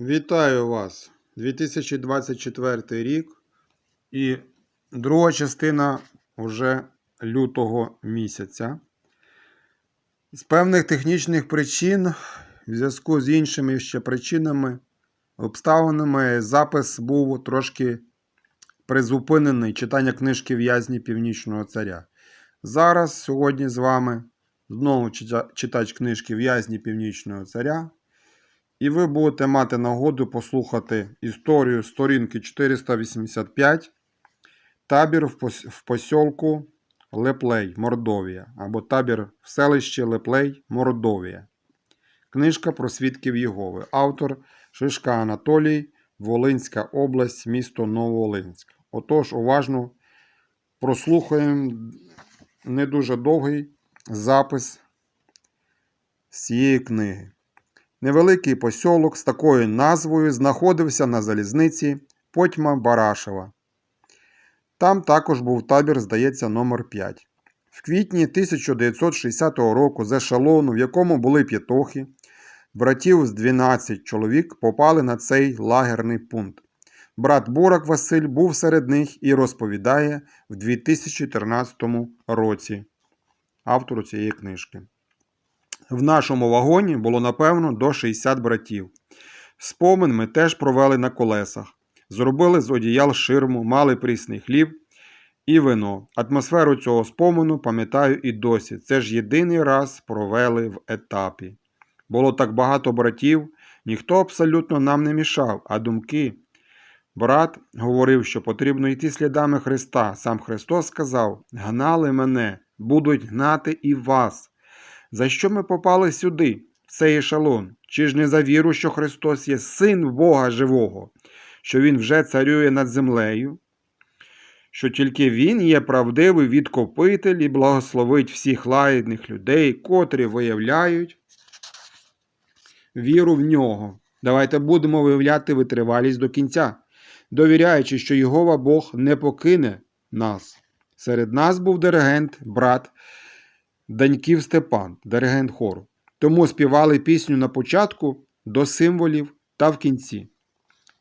Вітаю вас! 2024 рік і друга частина вже лютого місяця. З певних технічних причин, в зв'язку з іншими ще причинами, обставинами, запис був трошки призупинений читання книжки В'язні Північного Царя. Зараз сьогодні з вами знову читач книжки В'язні Північного Царя. І ви будете мати нагоду послухати історію сторінки 485 табір в, посілку Леплей, Мордовія, або табір в селищі Леплей, Мордовія. Книжка про свідків Єгови. Автор Шишка Анатолій, Волинська область, місто Нововолинськ. Отож, уважно прослухаємо не дуже довгий запис з цієї книги. Невеликий посьолок з такою назвою знаходився на залізниці Потьма Барашева. Там також був табір, здається, номер 5. В квітні 1960 року з ешелону, в якому були п'ятохи, братів з 12 чоловік попали на цей лагерний пункт. Брат Бурак Василь був серед них і розповідає в 2014 році автору цієї книжки. В нашому вагоні було напевно до 60 братів. Спомин ми теж провели на колесах. Зробили з одіял ширму, мали прісний хліб і вино. Атмосферу цього спомену пам'ятаю і досі. Це ж єдиний раз провели в етапі. Було так багато братів, ніхто абсолютно нам не мішав, а думки. Брат говорив, що потрібно йти слідами Христа. Сам Христос сказав: гнали мене, будуть гнати і вас. За що ми попали сюди, в цей ешелон? Чи ж не за віру, що Христос є Син Бога Живого, що Він вже царює над землею? Що тільки Він є правдивий відкупитель і благословить всіх лаїдних людей, котрі виявляють віру в нього. Давайте будемо виявляти витривалість до кінця, довіряючи, що Єгова Бог не покине нас. Серед нас був диригент, брат Даньків Степан, диригент хору. Тому співали пісню на початку до символів та в кінці.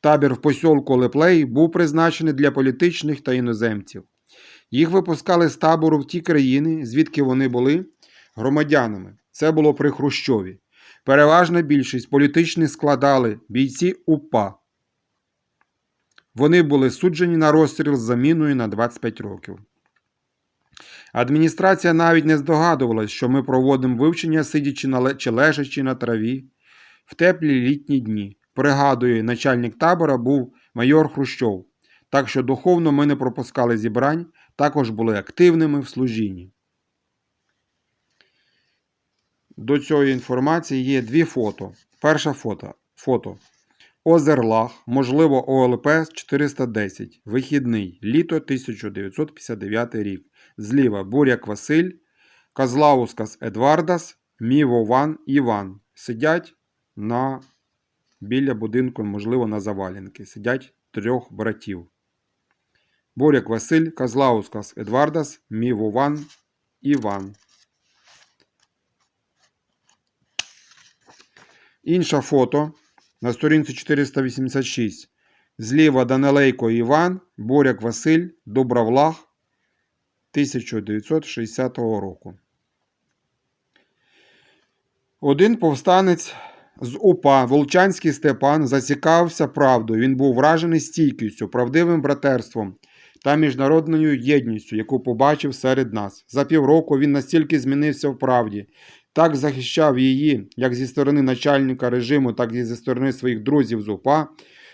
Табір в посілку Леплей був призначений для політичних та іноземців. Їх випускали з табору в ті країни, звідки вони були громадянами. Це було при Хрущові. Переважна більшість політичних складали бійці УПА. Вони були суджені на розстріл з заміною на 25 років. Адміністрація навіть не здогадувалась, що ми проводимо вивчення, сидячи на чи лежачи на траві в теплі літні дні. Пригадую, начальник табора був майор Хрущов, так що духовно ми не пропускали зібрань, також були активними в служінні. До цієї інформації є дві фото. Перше фото. фото. Озерлах, можливо, ОЛП 410. Вихідний. Літо 1959 рік. Зліва Буряк Василь, Козлаускас Едвардас, Мівован Іван. Сидять на біля будинку, можливо, на завалянки. Сидять трьох братів. Буряк Василь, Козлаускас Едвардас, Мівован Іван. Інше фото на сторінці 486. Зліва Данилейко Іван, Боряк Василь, Добровлах 1960 року. Один повстанець з УПА Волчанський Степан зацікавився правдою. Він був вражений стійкістю, правдивим братерством та міжнародною єдністю, яку побачив серед нас. За півроку він настільки змінився в правді, так захищав її як зі сторони начальника режиму, так і зі сторони своїх друзів з УПА,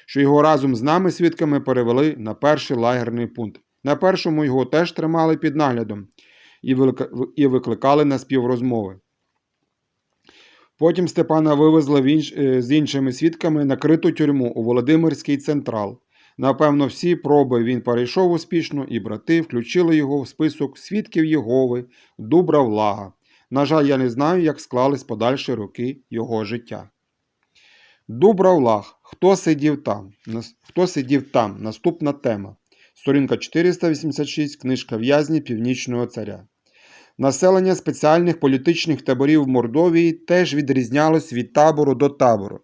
що його разом з нами свідками перевели на перший лагерний пункт. На першому його теж тримали під наглядом і викликали на співрозмови. Потім Степана вивезли інш... е, з іншими свідками на криту тюрму у Володимирський централ. Напевно, всі проби він перейшов успішно, і брати включили його в список свідків Єгови Дубра Влага. На жаль, я не знаю, як склались подальші роки його життя. Дубра Влаг. Хто сидів там? Хто сидів там? Наступна тема. Сторінка 486, книжка В'язні Північного царя. Населення спеціальних політичних таборів в Мордовії теж відрізнялось від табору до табору.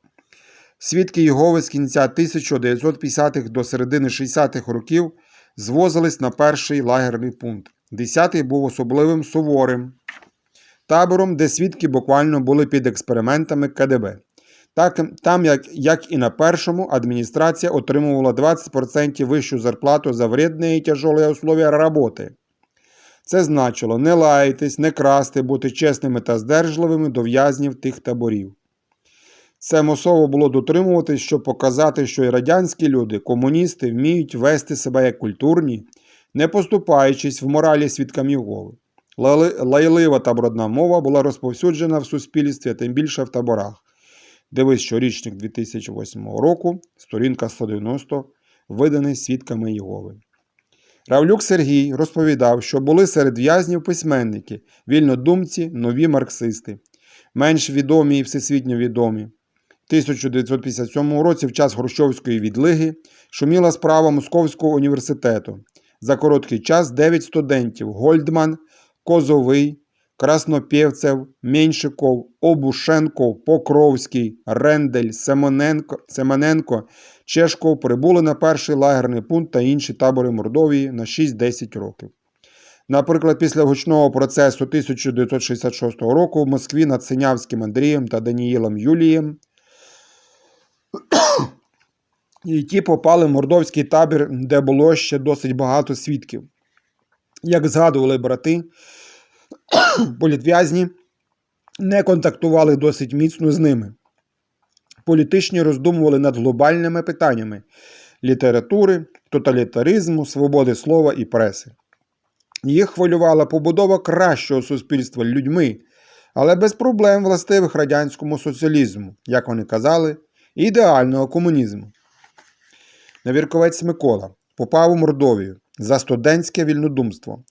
Свідки Єгови з кінця 1950-х до середини 60-х років звозились на перший лагерний пункт. Десятий був особливим суворим табором, де свідки буквально були під експериментами КДБ. Так, там, як, як і на першому, адміністрація отримувала 20% вищу зарплату за вредні і тяжелі условия роботи. Це значило не лаятись, не красти, бути чесними та здержливими до в'язнів тих таборів. Це мосово було дотримуватись, щоб показати, що і радянські люди, комуністи, вміють вести себе як культурні, не поступаючись в моралі свідкам Єгови. Лайлива та брудна мова була розповсюджена в суспільстві, тим більше в таборах. Дивись щорічник 2008 року, сторінка 190, виданий свідками Єгови. Равлюк Сергій розповідав, що були серед в'язнів письменники, вільнодумці, нові марксисти, менш відомі і всесвітньо відомі. В 1957 році, в час Хрущовської відлиги, шуміла справа Московського університету. За короткий час 9 студентів Гольдман, Козовий, Краснопєвцев, Меньшиков, Обушенков, Покровський, Рендель, Семененко, Семененко, Чешков прибули на перший лагерний пункт та інші табори Мордовії на 6-10 років. Наприклад, після гучного процесу 1966 року в Москві над Синявським Андрієм та Даніїлом Юлієм і ті попали в мордовський табір, де було ще досить багато свідків. Як згадували брати, політв'язні не контактували досить міцно з ними. Політичні роздумували над глобальними питаннями літератури, тоталітаризму, свободи слова і преси. Їх хвилювала побудова кращого суспільства людьми, але без проблем властивих радянському соціалізму, як вони казали, ідеального комунізму. Навірковець Микола попав у Мордовію за студентське вільнодумство.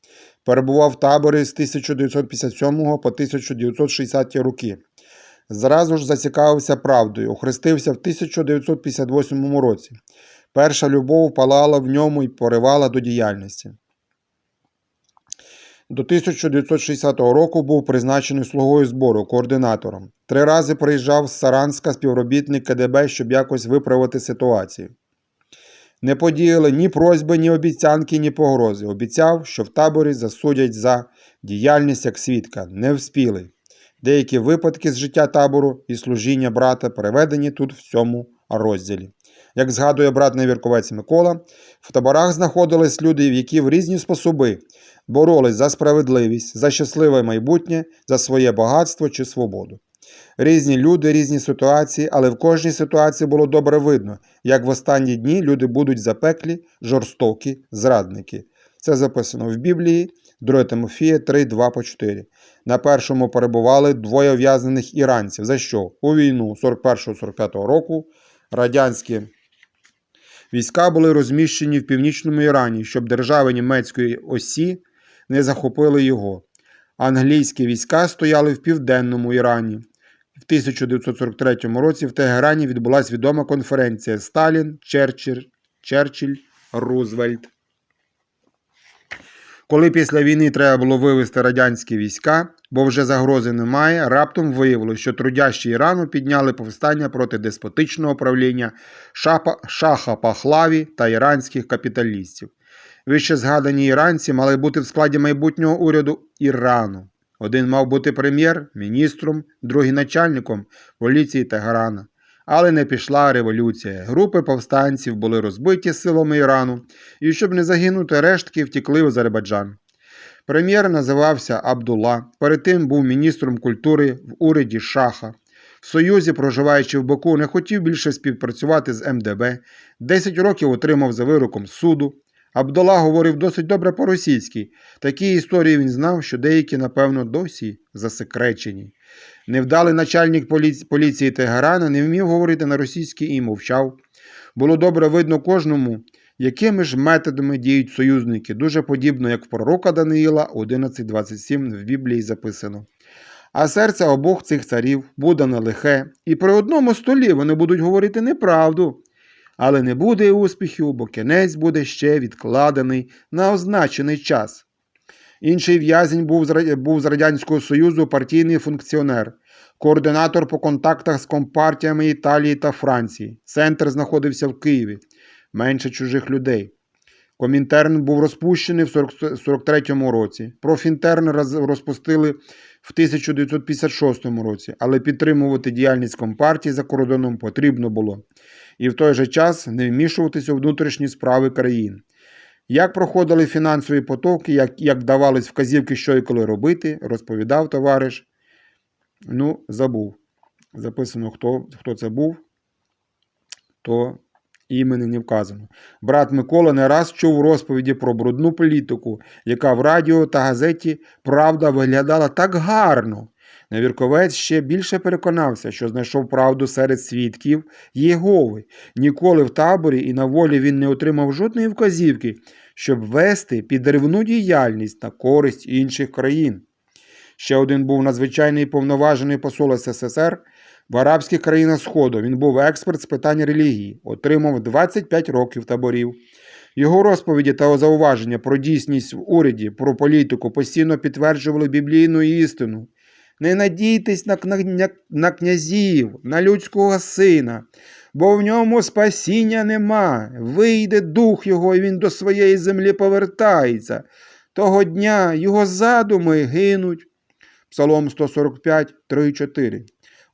Перебував в таборі з 1957 по 1960 роки. Зразу ж зацікавився правдою, охрестився в 1958 році. Перша любов палала в ньому і поривала до діяльності. До 1960 року був призначений слугою збору, координатором. Три рази приїжджав з Саранська співробітник КДБ, щоб якось виправити ситуацію. Не подіяли ні просьби, ні обіцянки, ні погрози. Обіцяв, що в таборі засудять за діяльність як свідка. Не вспіли. Деякі випадки з життя табору і служіння брата переведені тут в цьому розділі. Як згадує брат Невірковець Микола, в таборах знаходились люди, які в різні способи боролись за справедливість, за щасливе майбутнє, за своє багатство чи свободу. Різні люди, різні ситуації, але в кожній ситуації було добре видно, як в останні дні люди будуть запеклі, жорстокі, зрадники. Це записано в Біблії, 2 Тимофія 3, 2 по 4. На першому перебували двоє ув'язнених іранців. За що? У війну 41-45 року радянські війська були розміщені в північному Ірані, щоб держави німецької осі не захопили його. Англійські війська стояли в південному Ірані. В 1943 році в Тегерані відбулася відома конференція Сталін, Черчилль, Черчилль, Рузвельт. Коли після війни треба було вивести радянські війська, бо вже загрози немає, раптом виявилося, що трудящі Ірану підняли повстання проти деспотичного правління Шаха Пахлаві та іранських капіталістів. Вище згадані іранці мали бути в складі майбутнього уряду Ірану. Один мав бути прем'єр-міністром, другий начальником поліції Тегерана. Але не пішла революція. Групи повстанців були розбиті силами Ірану, і щоб не загинути, рештки втікли в Азербайджан. Прем'єр називався Абдулла. Перед тим був міністром культури в уряді Шаха. В Союзі, проживаючи в Баку, не хотів більше співпрацювати з МДБ. 10 років отримав за вироком суду. Абдулла говорив досить добре по-російськи. Такі історії він знав, що деякі, напевно, досі засекречені. Невдалий начальник поліці... поліції Тегерана не вмів говорити на російській і мовчав. Було добре видно кожному, якими ж методами діють союзники, дуже подібно, як в пророка Даниїла 11.27 в Біблії записано. А серце обох цих царів буде на лихе, і при одному столі вони будуть говорити неправду. Але не буде успіхів, бо кінець буде ще відкладений на означений час. Інший в'язень був з Радянського Союзу партійний функціонер. координатор по контактах з компартіями Італії та Франції. Центр знаходився в Києві. Менше чужих людей. Комінтерн був розпущений в 43-му році. Профінтерн розпустили в 1956 році, але підтримувати діяльність компартії за кордоном потрібно було. І в той же час не вмішуватися у внутрішні справи країн. Як проходили фінансові потоки, як, як давались вказівки, що і коли робити, розповідав товариш. Ну, забув. Записано, хто, хто це був, то імені не вказано. Брат Микола не раз чув розповіді про брудну політику, яка в радіо та газеті Правда виглядала так гарно. Невірковець ще більше переконався, що знайшов правду серед свідків Єгови. Ніколи в таборі і на волі він не отримав жодної вказівки, щоб вести підривну діяльність на користь інших країн. Ще один був надзвичайний повноважений посол СССР в арабських країнах Сходу. Він був експерт з питань релігії, отримав 25 років таборів. Його розповіді та зауваження про дійсність в уряді, про політику постійно підтверджували біблійну істину. Не надійтесь на, на, на, князів, на людського сина, бо в ньому спасіння нема. Вийде дух його, і він до своєї землі повертається. Того дня його задуми гинуть. Псалом 145, 3, 4.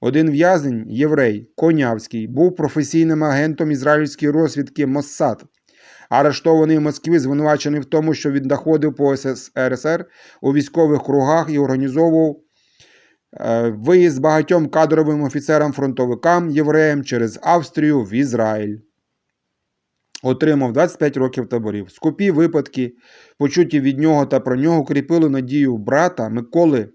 Один в'язень, єврей, Конявський, був професійним агентом ізраїльської розвідки Моссад. Арештований в Москві, звинувачений в тому, що він доходив по СССР у військових кругах і організовував е, виїзд багатьом кадровим офіцерам-фронтовикам євреям через Австрію в Ізраїль. Отримав 25 років таборів. Скупі випадки, почуті від нього та про нього, кріпили надію брата Миколи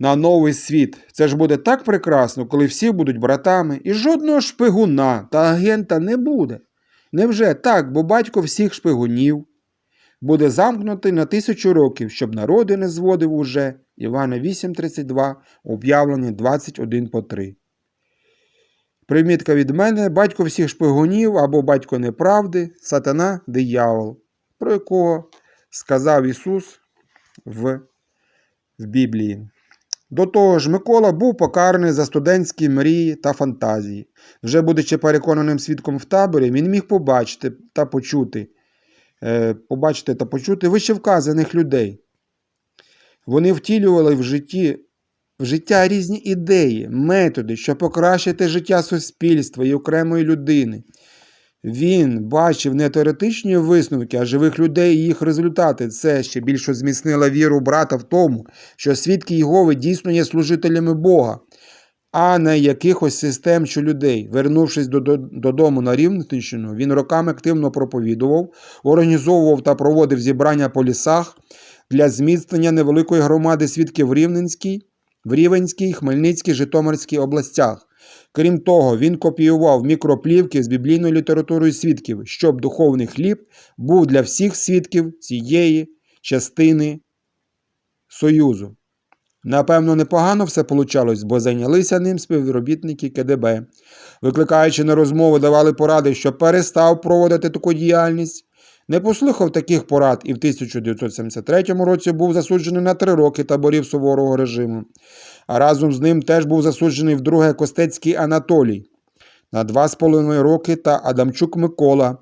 на новий світ. Це ж буде так прекрасно, коли всі будуть братами, і жодного шпигуна та агента не буде. Невже так, бо батько всіх шпигунів буде замкнутий на тисячу років, щоб народи не зводив уже Івана 8.32, об'явлення 21 по 3. Примітка від мене батько всіх шпигунів або батько неправди, сатана диявол, про якого сказав Ісус в, в Біблії. До того ж, Микола був покараний за студентські мрії та фантазії. Вже будучи переконаним свідком в таборі, він міг побачити та почути, е, побачити та почути вищевказаних людей. Вони втілювали в житті в життя різні ідеї, методи, щоб покращити життя суспільства і окремої людини. Він бачив не теоретичні висновки, а живих людей і їх результати. Це ще більше зміцнило віру брата в тому, що свідки Єгови дійсно є служителями Бога, а не якихось систем чи людей. Вернувшись додому на Рівненщину, він роками активно проповідував, організовував та проводив зібрання по лісах для зміцнення невеликої громади свідків Рівненській, в Рівенській, Хмельницькій, Житомирській областях. Крім того, він копіював мікроплівки з біблійною літературою свідків, щоб духовний хліб був для всіх свідків цієї частини Союзу. Напевно, непогано все получалось, бо зайнялися ним співробітники КДБ. Викликаючи на розмови, давали поради, що перестав проводити таку діяльність. Не послухав таких порад і в 1973 році був засуджений на три роки таборів суворого режиму. А разом з ним теж був засуджений вдруге Костецький Анатолій на два з половиною роки та Адамчук Микола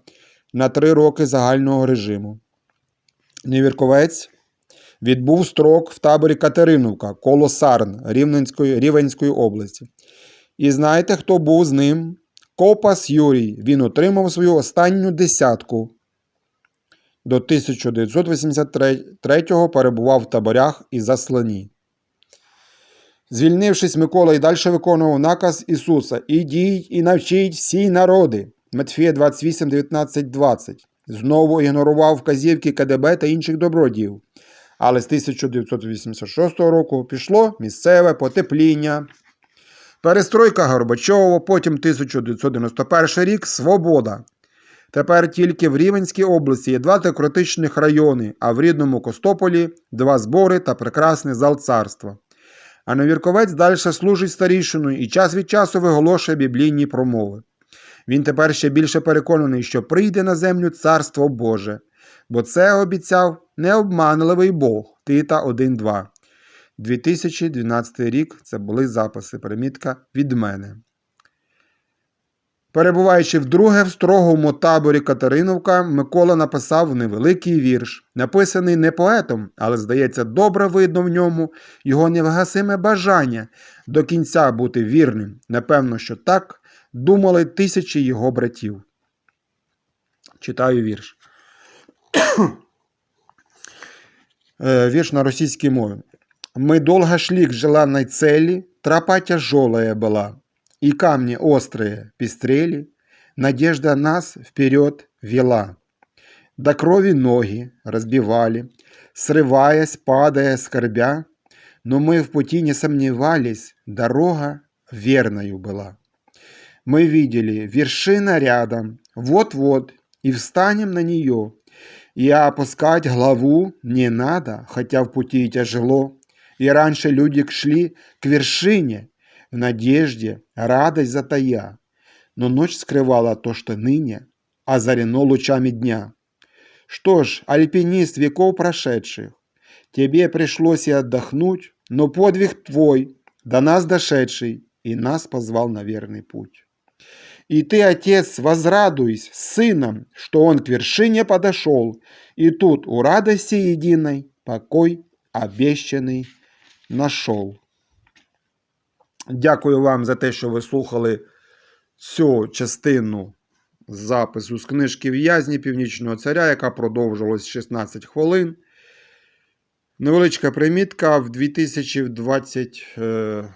на три роки загального режиму. Невірковець відбув строк в таборі Катериновка коло Сарн Рівненської, Рівенської області. І знаєте, хто був з ним? Копас Юрій. Він отримав свою останню десятку. До 1983-го перебував в таборях і заслані. Звільнившись, Микола і далі виконував наказ Ісуса Ідіть і навчіть всі народи. Матфія 28, 19, 20. Знову ігнорував вказівки КДБ та інших добродіїв. Але з 1986 року пішло місцеве потепління. Перестройка Горбачова, потім 1991 рік Свобода. Тепер тільки в Рівенській області є два теократичних райони, а в рідному Костополі два збори та прекрасний зал царства. А новірковець далі служить старішиною і час від часу виголошує біблійні промови. Він тепер ще більше переконаний, що прийде на землю царство Боже, бо це обіцяв необманливий Бог Тита 1.2. 2012 рік це були записи. Примітка від мене. Перебуваючи вдруге в строгому таборі Катериновка, Микола написав невеликий вірш, написаний не поетом, але, здається, добре видно в ньому його невгасиме бажання до кінця бути вірним. Напевно, що так думали тисячі його братів. Читаю вірш. Е, Вірш на російській мові. Мы долго шли к желанной цели, тропа тяжелая была, и камни острые пестрели, надежда нас вперед вела. До крови ноги разбивали, срываясь, падая, скорбя, но мы в пути не сомневались, дорога верною была. Мы видели вершина рядом, вот-вот, и встанем на нее, и опускать главу не надо, хотя в пути тяжело. И раньше люди шли к вершине, в надежде, радость затая. Но ночь скрывала то, что ныне озарено лучами дня. Что ж, альпинист веков прошедших, тебе пришлось и отдохнуть, но подвиг твой, до нас дошедший, и нас позвал на верный путь. И ты, отец, возрадуйся с сыном, что он к вершине подошел, и тут у радости единой покой обещанный нашов. Дякую вам за те, що ви слухали цю частину запису з книжки В'язні Північного царя, яка продовжилась 16 хвилин. Невеличка примітка в 2020. е,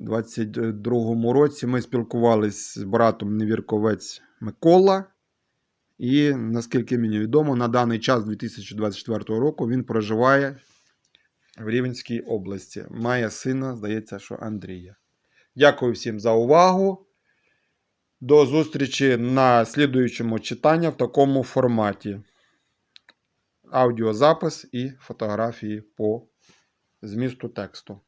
22 році ми спілкувалися з братом Невірковець Микола. І, наскільки мені відомо, на даний час 2024 року він проживає в Рівненській області. Має сина, здається, що Андрія. Дякую всім за увагу. До зустрічі на слідуючому читанні в такому форматі. Аудіозапис і фотографії по змісту тексту.